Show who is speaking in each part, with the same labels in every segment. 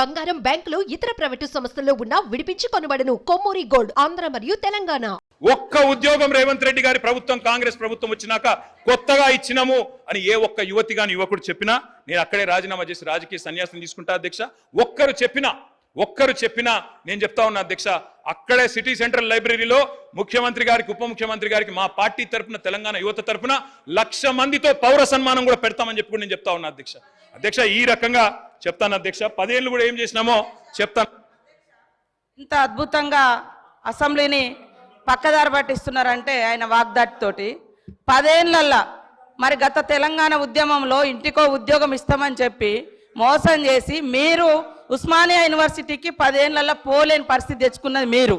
Speaker 1: బంగారం బ్యాంకులు ఇతర ప్రైవేటు సంస్థల్లో ఉన్న విడిపించి కొనబడను. కొమ్మూరి గోల్డ్ ఆంధ్ర మరియు తెలంగాణ.
Speaker 2: ఒక్క ఉద్యోగం రేవంత్ రెడ్డి గారి ప్రభుత్వం కాంగ్రెస్ ప్రభుత్వం వచ్చినాక కొత్తగా ఇచ్చినాము అని ఏ ఒక్క యువతి గాని యువకుడు చెప్పినా నేను అక్కడే రాజీనామా చేసి రాజకీయ సన్యాసం తీసుకుంటా అధ్యక్ష. ఒక్కరు చెప్పినా ఒక్కరు చెప్పినా నేను చెప్తా ఉన్నా అధ్యక్ష అక్కడే సిటీ సెంట్రల్ లైబ్రరీలో ముఖ్యమంత్రి గారికి ఉప ముఖ్యమంత్రి గారికి మా పార్టీ తరఫున తెలంగాణ యువత తరఫున లక్ష మందితో పౌర సన్మానం కూడా పెడతామని చెప్పి నేను చెప్తా ఉన్నా అధ్యక్ష. అధ్యక్ష ఈ రకంగా చెప్తాను అధ్యక్ష. పదేళ్ళు కూడా ఏం చేసినామో చెప్తాను.
Speaker 3: ఇంత అద్భుతంగా అసెంబ్లీని పక్కదారి పట్టిస్తున్నారంటే ఆయన వాగ్దాటితోటి పదేళ్ళల్లా మరి గత తెలంగాణ ఉద్యమంలో ఇంటికో ఉద్యోగం ఇస్తామని చెప్పి మోసం చేసి మీరు ఉస్మానియా యూనివర్సిటీకి పదేళ్ళలో పోలేని పరిస్థితి తెచ్చుకున్నది మీరు.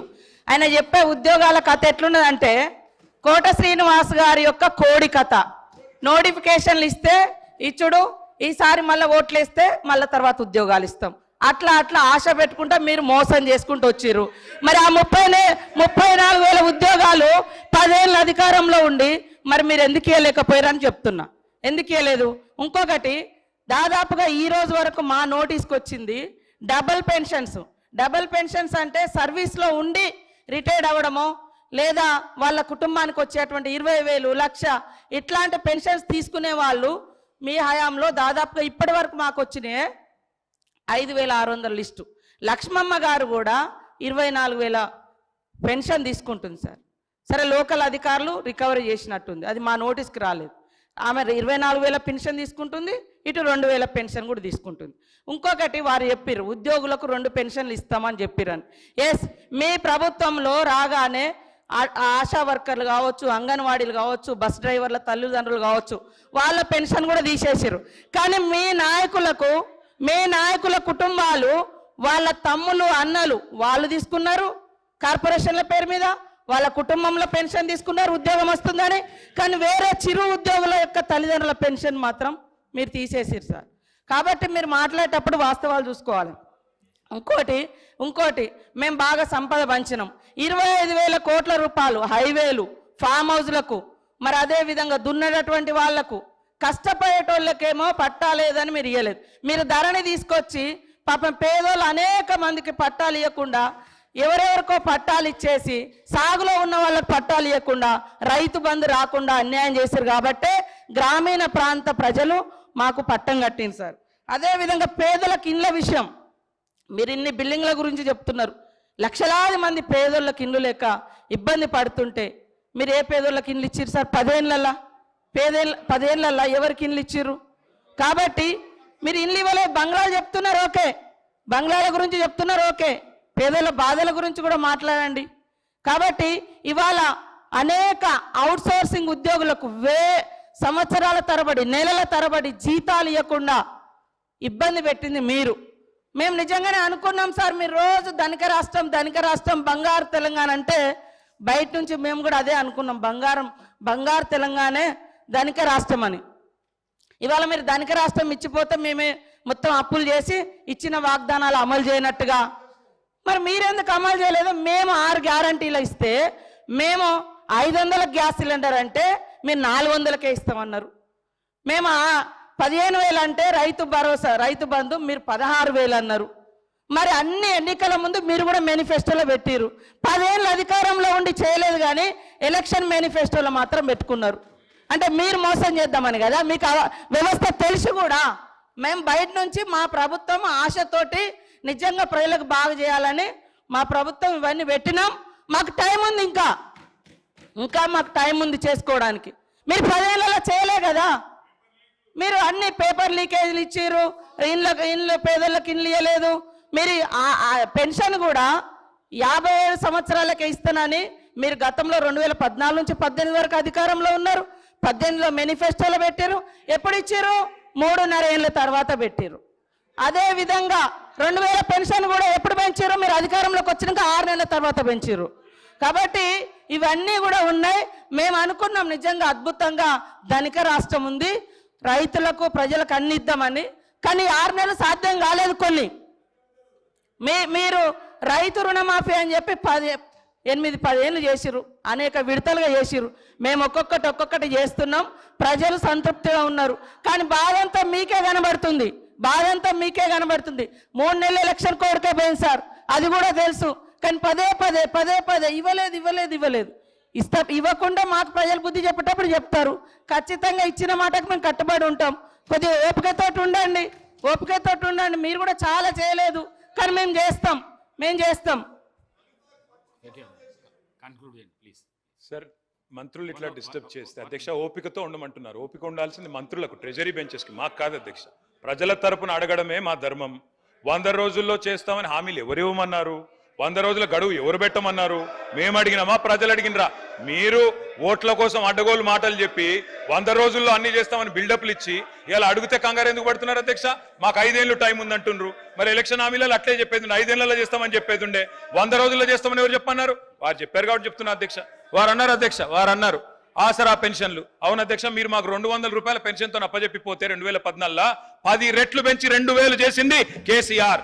Speaker 3: ఆయన చెప్పే ఉద్యోగాల కథ ఎట్లున్నదంటే కోట శ్రీనివాస్ గారి యొక్క కోడి కథ. నోటిఫికేషన్లు ఇస్తే ఇచ్చుడు ఈసారి మళ్ళీ ఓట్లేస్తే మళ్ళీ తర్వాత ఉద్యోగాలు ఇస్తాం. అట్లా అట్లా ఆశ పెట్టుకుంటా మీరు మోసం చేసుకుంటూ వచ్చిర్రు. మరి ఆ ముప్పై ముప్పై నాలుగు వేల ఉద్యోగాలు పదేళ్ళ అధికారంలో ఉండి మరి మీరు ఎందుకు ఇవ్వలేకపోయారని చెప్తున్నా. ఎందుకు ఇవ్వలేదు ఇంకొకటి దాదాపుగా ఈ రోజు వరకు మా నోటీస్కి వచ్చింది డబుల్ పెన్షన్స్. డబల్ పెన్షన్స్ అంటే సర్వీస్లో ఉండి రిటైర్డ్ అవ్వడమో లేదా వాళ్ళ కుటుంబానికి వచ్చేటువంటి ఇరవై వేలు లక్ష ఇట్లాంటి పెన్షన్స్ తీసుకునే వాళ్ళు మీ హయాంలో దాదాపుగా ఇప్పటి వరకు మాకు వచ్చిన ఐదు వేల ఆరు వందల లిస్టు. లక్ష్మమ్మ గారు కూడా ఇరవై నాలుగు వేల పెన్షన్ తీసుకుంటుంది సార్. సరే లోకల్ అధికారులు రికవరీ చేసినట్టుంది. అది మా నోటీస్కి రాలేదు. ఆమె ఇరవై నాలుగు వేల పెన్షన్ తీసుకుంటుంది ఇటు రెండు వేల పెన్షన్ కూడా తీసుకుంటుంది. ఇంకొకటి వారు చెప్పారు ఉద్యోగులకు రెండు పెన్షన్లు ఇస్తామని చెప్పిరని ఎస్ మీ ప్రభుత్వంలో రాగానే ఆశా వర్కర్లు కావచ్చు అంగన్వాడీలు కావచ్చు బస్ డ్రైవర్ల తల్లిదండ్రులు కావచ్చు వాళ్ళ పెన్షన్ కూడా తీసేసారు కానీ మీ నాయకులకు మీ నాయకుల కుటుంబాలు వాళ్ళ తమ్ములు అన్నలు వాళ్ళు తీసుకున్నారు కార్పొరేషన్ల పేరు మీద వాళ్ళ కుటుంబంలో పెన్షన్ తీసుకున్నారు ఉద్యోగం వస్తుందని కానీ వేరే చిరు ఉద్యోగుల యొక్క తల్లిదండ్రుల పెన్షన్ మాత్రం మీరు తీసేసారు సార్. కాబట్టి మీరు మాట్లాడేటప్పుడు వాస్తవాలు చూసుకోవాలి. ఇంకోటి ఇంకోటి మేము బాగా సంపద పంచినాం ఇరవై ఐదు వేల కోట్ల రూపాయలు హైవేలు ఫామ్ హౌస్లకు మరి అదే విధంగా దున్నటువంటి వాళ్ళకు. కష్టపడేటోళ్ళకేమో పట్టాలేదని మీరు ఇవ్వలేదు మీరు ధరని తీసుకొచ్చి పాపం పేదోళ్ళు అనేక మందికి పట్టాలు ఇవ్వకుండా ఎవరెవరికో పట్టాలు ఇచ్చేసి సాగులో ఉన్న వాళ్ళకి పట్టాలు ఇవ్వకుండా రైతు బంధు రాకుండా అన్యాయం చేశారు కాబట్టే గ్రామీణ ప్రాంత ప్రజలు మాకు పట్టం కట్టింది సార్. అదేవిధంగా పేదలకు ఇండ్ల విషయం. మీరు ఇన్ని బిల్డింగ్ల గురించి చెప్తున్నారు. లక్షలాది మంది పేదోళ్ళకి ఇండ్లు లేక ఇబ్బంది పడుతుంటే మీరు ఏ పేదోళ్ళకి ఇండ్లు ఇచ్చిర్రు సార్? పదేళ్ళల్లా పేదేళ్ళ పదేళ్ళల్లా ఎవరికి ఇండ్లు ఇచ్చిర్రు? కాబట్టి మీరు ఇండ్లు ఇవ్వలే బంగ్లాలు చెప్తున్నారు ఓకే. బంగ్లాల గురించి చెప్తున్నారు ఓకే. పేదల బాధల గురించి కూడా మాట్లాడండి. కాబట్టి ఇవాళ అనేక అవుట్ సోర్సింగ్ ఉద్యోగులకు వే సంవత్సరాల తరబడి నెలల తరబడి జీతాలు ఇవ్వకుండా ఇబ్బంది పెట్టింది మీరు. మేము నిజంగానే అనుకున్నాం సార్ మీరు రోజు ధనిక రాష్ట్రం ధనిక రాష్ట్రం బంగారు తెలంగాణ అంటే బయట నుంచి మేము కూడా అదే అనుకున్నాం బంగారం బంగారు తెలంగాణే ధనిక రాష్ట్రం అని. ఇవాళ మీరు ధనిక రాష్ట్రం ఇచ్చిపోతే మేమే మొత్తం అప్పులు చేసి ఇచ్చిన వాగ్దానాలు అమలు చేయనట్టుగా. మరి మీరెందుకు అమలు చేయలేదు? మేము ఆరు గ్యారంటీలు ఇస్తే మేము ఐదు వందల గ్యాస్ సిలిండర్ అంటే మీరు నాలుగు వందలకే ఇస్తామన్నారు. మేము పదిహేను వేలు అంటే రైతు భరోసా రైతు బంధు మీరు పదహారు వేలు అన్నారు మరి అన్ని ఎన్నికల ముందు మీరు కూడా మేనిఫెస్టోలో పెట్టిరు పదేళ్ళు అధికారంలో ఉండి చేయలేదు కానీ ఎలక్షన్ మేనిఫెస్టోలో మాత్రం పెట్టుకున్నారు. అంటే మీరు మోసం చేద్దామని కదా మీకు వ్యవస్థ తెలిసి కూడా. మేము బయట నుంచి మా ప్రభుత్వం ఆశతోటి నిజంగా ప్రజలకు బాగు చేయాలని మా ప్రభుత్వం ఇవన్నీ పెట్టినాం. మాకు టైం ఉంది ఇంకా. ఇంకా మాకు టైం ఉంది చేసుకోవడానికి. మీరు పదేళ్ళలో చేయలే కదా. మీరు అన్ని పేపర్ లీకేజీలు ఇచ్చారు ఇండ్లకు ఇండ్లు పేదలకు ఇల్లు ఇవ్వలేదు మీరు పెన్షన్ కూడా యాభై ఏడు సంవత్సరాలకే ఇస్తానని మీరు గతంలో రెండు వేల పద్నాలుగు నుంచి పద్దెనిమిది వరకు అధికారంలో ఉన్నారు. పద్దెనిమిదిలో మేనిఫెస్టోలో పెట్టారు ఎప్పుడు ఇచ్చారు మూడున్నర ఏళ్ళ తర్వాత పెట్టారు అదే విధంగా రెండు వేల పెన్షన్ కూడా ఎప్పుడు పెంచారు మీరు అధికారంలోకి వచ్చినాక ఆరు నెలల తర్వాత పెంచారు కాబట్టి ఇవన్నీ కూడా ఉన్నాయి. మేము అనుకున్నాం నిజంగా అద్భుతంగా ధనిక రాష్ట్రం ఉంది. రైతులకు ప్రజలకు అన్ని ఇద్దామని కానీ ఆరు నెలలు సాధ్యం కాలేదు కొన్ని. మీ మీరు రైతు రుణమాఫీ అని చెప్పి పది ఎనిమిది పదేళ్ళు చేసిరు అనేక విడతలుగా చేసిరు మేము ఒక్కొక్కటి ఒక్కొక్కటి చేస్తున్నాం ప్రజలు సంతృప్తిగా ఉన్నారు. కానీ బాధంతా మీకే కనబడుతుంది బాధంతా మీకే కనబడుతుంది. మూడు నెలల ఎలక్షన్ కోరికే పోయింది సార్ అది కూడా తెలుసు. కానీ పదే పదే పదే పదే ఇవ్వలేదు ఇవ్వలేదు ఇవ్వలేదు. ఇస్తా ఇవ్వకుండా మాకు ప్రజలు బుద్ధి చెప్పేటప్పుడు చెప్తారు. ఖచ్చితంగా ఇచ్చిన మాటకు మేము కట్టుబడి ఉంటాం. కొద్దిగా ఓపికతోటి ఉండండి. ఓపికతోటి ఉండండి. మీరు కూడా చాలా చేయలేదు. కానీ మేము చేస్తాం. మేము చేస్తాం.
Speaker 4: కన్క్లూడ్ చేయండి ప్లీజ్
Speaker 2: సార్ మంత్రులు ఇట్లా డిస్టర్బ్ చేస్తే అధ్యక్ష ఓపికతో ఉండమంటున్నారు. ఓపిక ఉండాల్సింది మంత్రులకు ట్రెజరీ బెంచెస్కి మాకు కాదు అధ్యక్ష. ప్రజల తరపున అడగడమే మా ధర్మం. వంద రోజుల్లో చేస్తామని హామీలు ఎవరు ఇవ్వమన్నారు? వంద రోజుల గడువు ఎవరు పెట్టమన్నారు? మేము అడిగినామా ప్రజలు అడిగినరా మీరు ఓట్ల కోసం అడ్డగోలు మాటలు చెప్పి వంద రోజుల్లో అన్ని చేస్తామని బిల్డప్లు ఇచ్చి ఇలా అడిగితే కంగారు ఎందుకు పడుతున్నారు అధ్యక్ష? మాకు ఐదేళ్ళు టైం ఉందంటుండ్రు. మరి ఎలక్షన్ హామీలలో అట్లే చెప్పేది ఐదేళ్ళలో చేస్తామని చెప్పేది ఉండే. వంద రోజుల్లో చేస్తామని ఎవరు చెప్పన్నారు వారు చెప్పారు కాబట్టి చెప్తున్నా అధ్యక్ష. వారు అన్నారు అధ్యక్ష వారు అన్నారు ఆసరా పెన్షన్లు. అవును అధ్యక్ష మీరు మాకు రెండు వందల రూపాయల పెన్షన్తో అప్పజెప్పిపోతే రెండు వేల పద్నాలుగులో పది రెట్లు పెంచి రెండు వేలు చేసింది కేసీఆర్.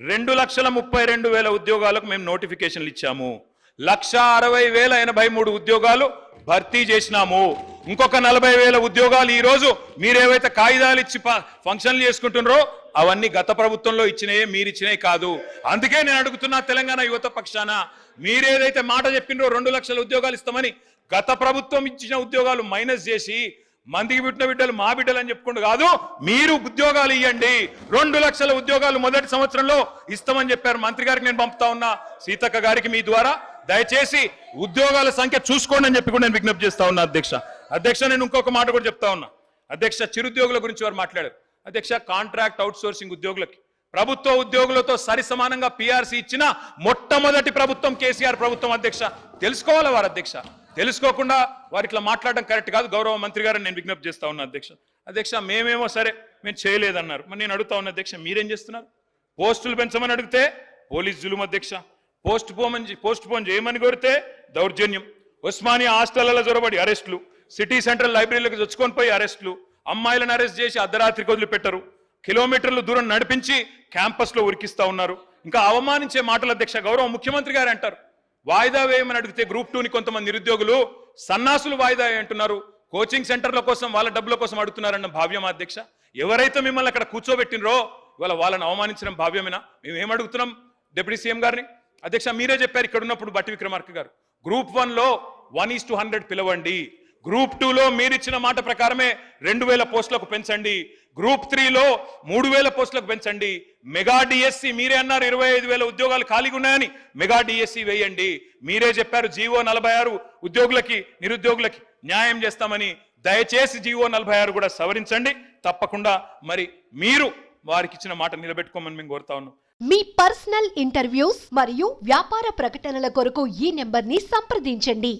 Speaker 2: రెండు లక్షల ముప్పై రెండు వేల ఉద్యోగాలకు మేము నోటిఫికేషన్లు ఇచ్చాము. లక్ష అరవై వేల ఎనభై మూడు ఉద్యోగాలు భర్తీ చేసినాము. ఇంకొక నలభై వేల ఉద్యోగాలు ఈ రోజు మీరేవైతే కాగితాలు ఇచ్చి ప- ఫంక్షన్లు చేసుకుంటున్నారో అవన్నీ గత ప్రభుత్వంలో ఇచ్చినాయే మీరు ఇచ్చినాయి కాదు. అందుకే నేను అడుగుతున్నా తెలంగాణ యువత పక్షాన మీరేదైతే మాట చెప్పిండ్రో రెండు లక్షల ఉద్యోగాలు ఇస్తామని గత ప్రభుత్వం ఇచ్చిన ఉద్యోగాలు మైనస్ చేసి మందికి పుట్టిన బిడ్డలు మా బిడ్డలు అని చెప్పుకుంటూ కాదు మీరు ఉద్యోగాలు ఇవ్వండి రెండు లక్షల ఉద్యోగాలు మొదటి సంవత్సరంలో ఇస్తామని చెప్పారు మంత్రి గారికి నేను పంపుతా ఉన్నా. సీతక్క గారికి మీ ద్వారా. దయచేసి ఉద్యోగాల సంఖ్య చూసుకోండి అని చెప్పి కూడా నేను విజ్ఞప్తి చేస్తా ఉన్నా అధ్యక్ష. అధ్యక్ష నేను ఇంకొక మాట కూడా చెప్తా ఉన్నా. అధ్యక్ష చిరుద్యోగుల గురించి వారు మాట్లాడారు. అధ్యక్ష కాంట్రాక్ట్ అవుట్ సోర్సింగ్ ఉద్యోగులకి. ప్రభుత్వ ఉద్యోగులతో సరి సమానంగా పిఆర్సీ ఇచ్చిన మొట్టమొదటి ప్రభుత్వం కేసీఆర్ ప్రభుత్వం అధ్యక్ష. తెలుసుకోవాలి వారు అధ్యక్ష? తెలుసుకోకుండా వారు ఇట్లా మాట్లాడడం కరెక్ట్ కాదు. గౌరవ మంత్రి గారిని నేను విజ్ఞప్తి చేస్తా ఉన్నా అధ్యక్ష. అధ్యక్ష మేమేమో సరే మేము చేయలేదన్నారు. మరి నేను అడుగుతా ఉన్నా అధ్యక్ష మీరేం చేస్తున్నారు? పోస్టులు పెంచమని అడిగితే పోలీస్ జులుం అధ్యక్ష. పోస్ట్ పోన్ పోస్ట్ పోన్ చేయమని కోరితే దౌర్జన్యం. ఉస్మానియా హాస్టళ్ళలో జొరబడి అరెస్టులు. సిటీ సెంట్రల్ లైబ్రరీలకు చొచ్చుకొని పోయి అరెస్టులు. అమ్మాయిలను అరెస్ట్ చేసి అర్ధరాత్రికి వదిలిపెట్టరు. కిలోమీటర్లు దూరం నడిపించి క్యాంపస్లో ఉరికిస్తూ ఉరికిస్తా ఉన్నారు. ఇంకా అవమానించే మాటల అధ్యక్ష గౌరవ ముఖ్యమంత్రి గారు అంటారు. వాయిదా వేయమని అడిగితే గ్రూప్ టూని కొంతమంది నిరుద్యోగులు సన్నాసులు వాయిదా అంటున్నారు. కోచింగ్ సెంటర్ల కోసం వాళ్ళ డబ్బుల కోసం అడుగుతున్నారన్న భావ్యం అధ్యక్ష? ఎవరైతే మిమ్మల్ని అక్కడ కూర్చోబెట్టినరో ఇవాళ వాళ్ళని అవమానించడం భావ్యమేనా? మేము ఏం అడుగుతున్నాం డిప్యూటీ సీఎం గారిని? అధ్యక్ష మీరే చెప్పారు ఇక్కడ ఉన్నప్పుడు బట్టి విక్రమార్క గారు. గ్రూప్ వన్లో వన్ ఈస్ టు హండ్రెడ్ పిలవండి. గ్రూప్ టూలో మీరిచ్చిన మాట ప్రకారమే రెండు వేల పోస్టులకు పెంచండి. గ్రూప్ త్రీలో మూడు వేల పోస్టులకు పెంచండి. మెగా డిఎస్సి మీరే అన్నారు ఇరవై ఐదు వేల ఉద్యోగాలు ఖాళీగా ఉన్నాయని. మెగా డిఎస్సి వేయండి. మీరే చెప్పారు జీవో నలభై ఆరు ఉద్యోగులకి నిరుద్యోగులకి న్యాయం చేస్తామని. దయచేసి జీవో నలభై ఆరు కూడా సవరించండి. తప్పకుండా మరి మీరు వారికి ఇచ్చిన మాట నిలబెట్టుకోమని మేము కోరుతా ఉన్నాం.
Speaker 1: మీ పర్సనల్ ఇంటర్వ్యూస్ మరియు వ్యాపార ప్రకటనల కొరకు ఈ నెంబర్ని సంప్రదించండి.